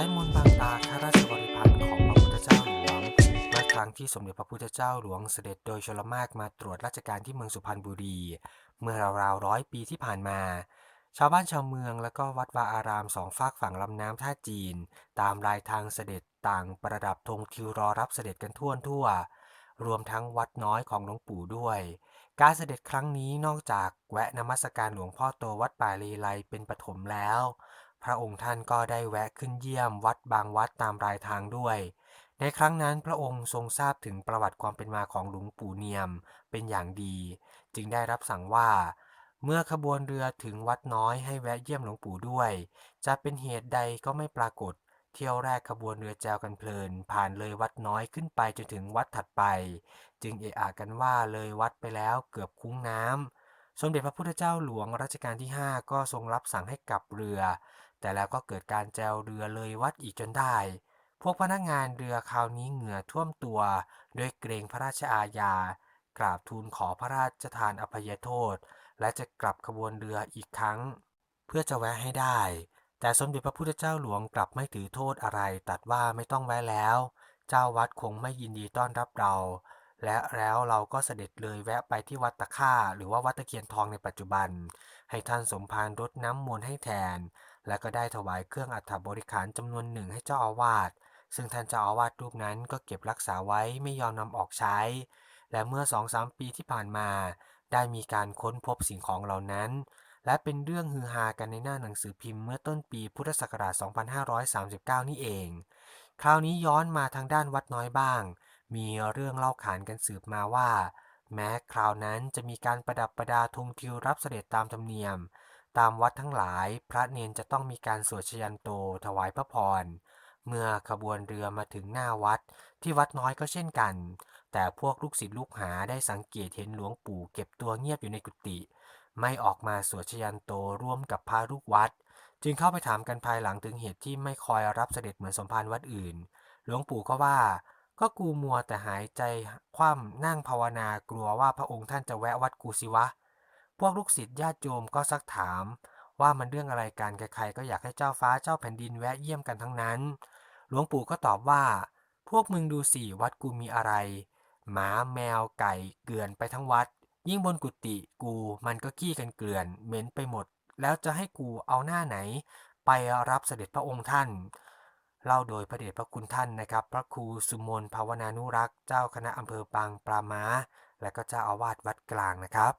ายมนต์บางตาข้าราชบริพารของพระพุทธเจ้าหลวงเมื่อครั้งที่สมเด็จพระพุทธเจ้าหลวงเสด็จโดยชลมารมาตรวจราชการที่เมืองสุพรรณบุรี เมื่อราวๆร้อยปีที่ผ่านมา ชาวบ้านชาวเมืองและก็วัดวาอารามสองฝากฝั่งลำน้ำท่าจีน ตามรายทางเสด็จต่างประดับธงทิวรอรับเสด็จกันทั่วทั่วรวมทั้งวัดน้อยของหลวงปู่ด้วย การเสด็จครั้งนี้นอกจากแวะนมัสการหลวงพ่อโตวัดป่าลีไลเป็นปฐมแล้ว พระองค์ท่านก็ได้แวะขึ้นเยี่ยมวัดบางวัดตามรายทางด้วย ในครั้งนั้นพระองค์ทรงทราบถึงประวัติความเป็นมาของหลวงปู่เนียมเป็นอย่างดี จึงได้รับสั่งว่า เมื่อขบวนเรือถึงวัดน้อยให้แวะเยี่ยมหลวงปู่ด้วย จะเป็นเหตุใดก็ไม่ปรากฏ เที่ยวแรกขบวนเรือแจวกันเพลิน ผ่านเลยวัดน้อยขึ้นไปจนถึงวัดถัดไป จึงเอะอะกันว่าเลยวัดไปแล้วเกือบคุ้งน้ำสมเด็จพระพุทธเจ้าหลวงรัชกาลที่ 5 ก็ทรงรับสั่งให้กลับเรือ แต่แล้วก็เกิดการแจวเรือเลยวัดอีกจนได้ พวกพนักงานเรือคราวนี้เหงื่อท่วมตัว ด้วยเกรงพระราชอาญา กราบทูลขอพระราชทานอภัยโทษ และจะกลับขบวนเรืออีกครั้ง เพื่อจะแวะให้ได้ แต่สมเด็จพระพุทธเจ้าหลวงกลับไม่ถือโทษอะไร ตัดว่าไม่ต้องแวะแล้ว เจ้าวัดคงไม่ยินดีต้อนรับเรา และแล้วเราก็เสด็จเลยแวะไปที่วัดตะค่า หรือว่าวัดตะเคียนทองในปัจจุบัน ให้ท่านสมภารรดน้ำมนต์ให้แทน และก็ได้ถวายเครื่องอัฐบริขารจำนวนหนึ่งให้เจ้าอาวาส ซึ่งท่านเจ้าอาวาสรูปนั้นก็เก็บรักษาไว้ไม่ยอมนำออกใช้ และเมื่อสองสามปีที่ผ่านมา ได้มีการค้นพบสิ่งของเหล่านั้น และเป็นเรื่องฮือฮากันในหน้าหนังสือพิมพ์เมื่อต้นปีพุทธศักราช 2539 นี่เอง คราวนี้ย้อนมาทางด้านวัดน้อยบ้าง มีเรื่องเล่าขานกันสืบมาว่า แม้คราวนั้นจะมีการประดับประดาธงทิวรับเสด็จตามธรรมเนียม ตามวัดทั้งหลายพระเนนจะต้องมีการสวดชยันโตถวายพระพรเมื่อขบวนเรือมาถึงหน้าวัด ที่วัดน้อยก็เช่นกัน แต่พวกลูกศิษย์ลูกหาได้สังเกตเห็นหลวงปู่เก็บตัวเงียบอยู่ในกุฏิไม่ออกมาสวดชยันโตร่วมกับพระลูกวัด จึงเข้าไปถามกันภายหลังถึงเหตุที่ไม่คอยรับเสด็จเหมือนสมภารวัดอื่น หลวงปู่ก็ว่า ก็กูมัวแต่หายใจคว่ำนั่งภาวนากลัวว่าพระองค์ท่านจะแวะวัดกูสิวะ พวกลูกศิษย์ญาติโยมก็ซักถาม ว่ามันเรื่องอะไรกันใครๆก็อยากให้เจ้าฟ้าเจ้าแผ่นดินแวะเยี่ยมกันทั้งนั้น หลวงปู่ก็ตอบว่า พวกมึงดูสิวัดกูมีอะไร หมาแมวไก่เกลื่อนไปทั้งวัด ยิ่งบนกุฏิกูมันก็ขี้กันเกลื่อนเหม็นไปหมด แล้วจะให้กูเอาหน้าไหน ไปรับเสด็จพระองค์ท่าน เล่าโดยพระเดชพระคุณท่านนะครับ พระครูสุมนภาวนานุรักษ์ เจ้าคณะอำเภอบางปลาม้าและก็เจ้าอาวาสวัดกลางนะครับ